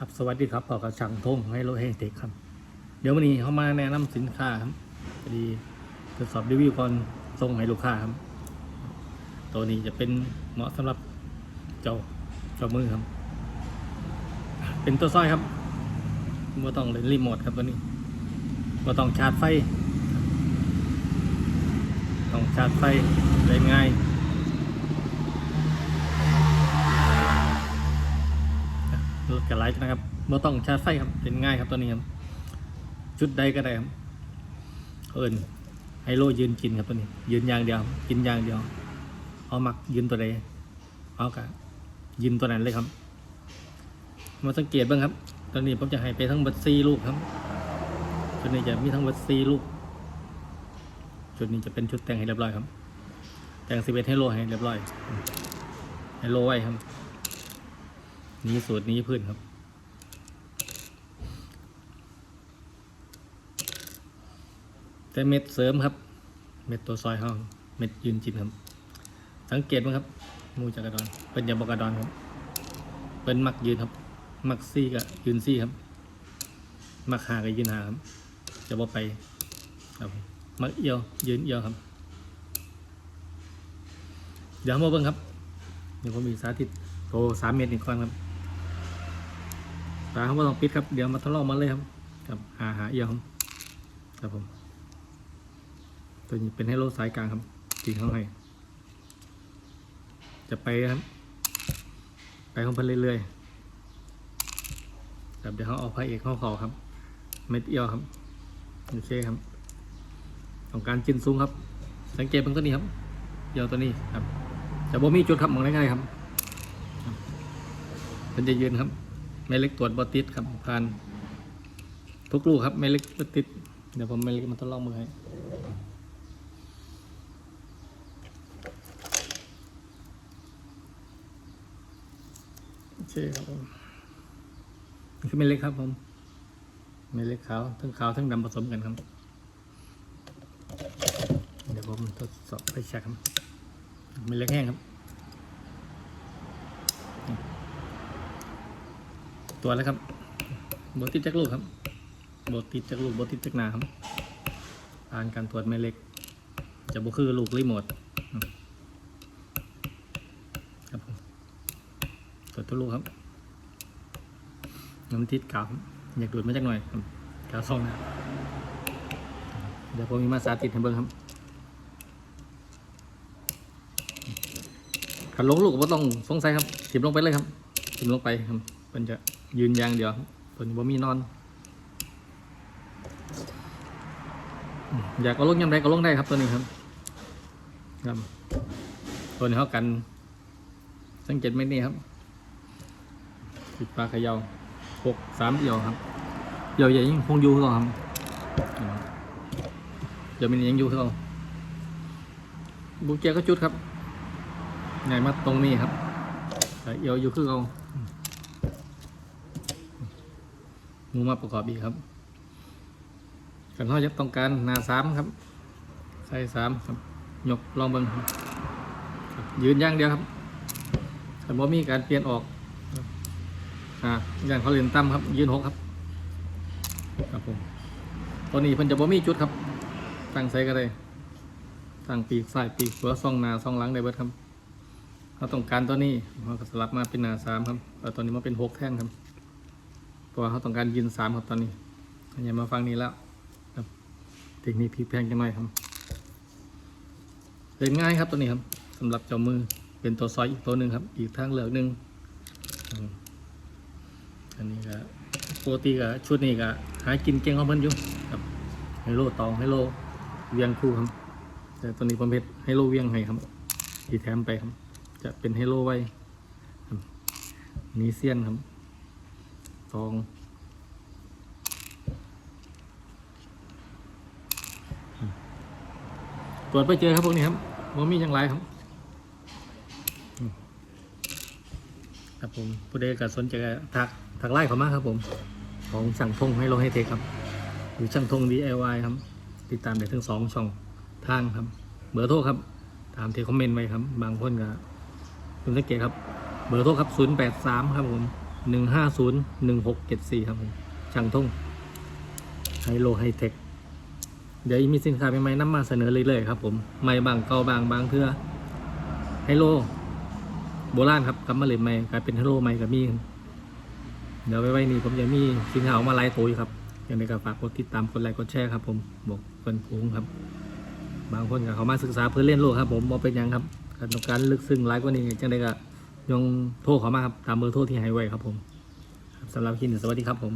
ครับสวัสดีครับพอกับช่างทงให้รถให้เทคครับ เดี๋ยววันนี้เขามาแนะนำสินค้าครับพอดีทดสอบรีวิวก่อนส่งให้ลูกค้าครับ ตัวนี้จะเป็นเหมาะสำหรับเจ้าเจ้ามือครับ เป็นตัวสร้อยครับไม่ต้องเล่นรีโมทครับตัวนี้ไม่ต้องชาร์จไฟ ต้องชาร์จไฟเล่นง่าย รถ กระไลท์นะครับไม่ต้องชาร์จไฟครับเป็นง่ายครับตัวนี้ครับชุดใดก็ได้ครับเอิญไฮโลยืนกินครับตัวนี้ ยืนอย่างเดียว กินอย่างเดียว เอามักยืนตัวใดเอากะยืนตัวนั้นเลยครับ มาสังเกตบ้างครับ ตอนนี้ผมจะให้ไปทั้งหมดสี่ลูกครับชุดนี้จะมีทั้งหมดสี่ลูกชุดนี้จะเป็นชุดแต่งให้เรียบร้อยครับ แต่งสิบเอ็ดให้โลให้เรียบร้อยให้โลไว้ครับ นี้สูตรนี้พื้นครับแต่เม็ดเสริมครับ เม็ดตัวซอยห้อง เม็ดยืนจินครับ สังเกตมั้งครับมูจักรดอนเป็นยาบกระดอนครับเป็นมักยืนครับ มักซี่กับยืนซี่ครับ มักหากับยืนหาครับ จะบ่ไปครับมักเอียวยืนเอียวครับ เดี๋ยวมาเบิ่งครับเดี๋ยวผมมีสาธิตโตสามเมตรอีกคนครับ ตาเขาไม่ต้องปิดครับ เดี๋ยวมาทดลองมาเลยครับครับหาหาเอียวครับครับผมตัวนี้เป็นให้โลสายกลางครับตีเข้าให้ จะไปครับ ไปของเพันเรื่อยๆครับเดี๋ยวเขาเอาพระเอกเข้าขาครับ เม็ดเอียวครับโอเคครับต้องการกินซุ้งครับ สังเกตเป็นตัวนี้ครับเอียวตัวนี้ครับ จะบ่มีจุดครับมองได้ง่ายครับครับมันจะยืนครับ แม่เล็กตรวจบอติดครับผ่านทุกลูกครับแม่เล็กบอติดเดี๋ยวผมแม่เล็กมันทดลองมือให้โอเคครับผมนี่คือแม่เล็กครับผมแม่เล็กขาวทั้งขาวทั้งดำผสมกันครับ เดี๋ยวผมทดสอบไปเช็คครับไม่เล็กแห้งครับ ตัวแล้วครับโบติดจักลูกครับโบติดจักลูกโบติดจักหนาครับผ่านการตรวจไม่เล็ก จะบุคือลูกรีโมทครับผมตรวจทุกลูกครับน้ำติดกาวอยากดูดมาจักหน่อยครับกาวซองนะเดี๋ยวผมมีมาสาธิตให้เบิ่งครับขันลงลูกก็บ่ต้องสงสัยครับถิ่มลงไปเลยครับถิ่มลงไปครับมันจะ ยืนอย่างเดียวครับตัวนี้บ่มีนอน อยากเอาลงยังไงก็ลงได้ครับตัวนี้ครับ ครับ ตัวนี้เขากัน สังเกตไหมนี่ครับปิดปลาเขยาวหกสามเดียวครับเดียวใหญ่ยิ่งคงอยู่เขาครับอืมเดี๋ยวมันยังอยู่เขาบุกเจก็จุดครับไงมาตรงนี้ครับเอียวอยู่คือเอา มูมาประกอบอีกครับกันเขาจะต้องการนาสามครับ ใส่สามครับยกลองเบิ้งยืนย่างเดียวครับแต่บ่มีการเปลี่ยนออกครับอ่าอย่างเขาเรียนตั้มครับ ยืนหกครับ ครับผมตัวนี้เพิ่นจะบ่มีจุดครับ ตั้งใส่ก็ได้ตั้งปีกซ้ายปีกขวซองนาซองหลังได้เบิดครับเราต้องการตัวนี้เราสลับมาเป็นนาสามครับเอาตัวนี้มาเป็นหกแท่งครับ ราะว่าเขาต้องการยืนสามครับตอนนี้อันนี้มาฟังนี้แล้วครับเทคนิคพลิกแพงกันหน่อยครับเล่นง่ายครับตัวนี้ครับสำหรับเจ้ามือเป็นตัวซอยอีกตัวหนึ่งครับ อีกทางเลือกหนึ่งอันนี้ก็ปกติก็ชุดนี้ก็หากินเก่งของเพิ่นอยู่ครับไฮโลตองไฮโลเวียงคู่ครับ แต่ตัวนี้ผมเพชรไฮโลเวียงให้ครับอีแถมไปครับ จะเป็นเฮโลไว้ครับนีเซียนครับ ตองตรวจไปเจอครับพวกนี้ครับว่ามีอย่างไรครับครับผมผู้ใดก็สนใจก็ทักทักไล่เขามากครับผม ของช่างทงให้โลให้เทคครับ หรือช่างทง DIY ครับ ติดตามได้ทั้งสองช่องทางครับ เบอร์โทรครับ ตามที่คอมเมนต์ไว้ครับ บางคนก็คุณสังเกตครับ เบอร์โทรครับ 083 ครับผม หนึ่งห้าศูนย์หนึ่งหกเจ็ดสี่ครับผมช่างทุ่งไฮโลไฮเทค เดี๋ยวมีสินค้าใหม่ๆนำมาเสนอเรื่อยๆครับผมใหม่บางเก่าบางบางเพื่อไฮโลโบราณครับกลับมาเลยใหม่กลายเป็นไฮโลใหม่กับมีเดี๋ยวไว้ๆนี้ผมจะมีสินค้าออกมาไลฟ์ตัวอยู่ครับยังไงก็ฝากกดติดตามกดไลค์กดแชร์ครับผมบอกเพื่อนพูงครับ บางคนก็เขามาศึกษาเพื่อเล่นโลกครับ ผมบอเป็นยังครับการต้องการลึกซึ้งหลายกว่านี้จังไดก็ ยองโทรเขามาครับ ตามเบอร์โทรที่ให้ไว้ครับผมสำหรับคลิปนี้สวัสดีครับผม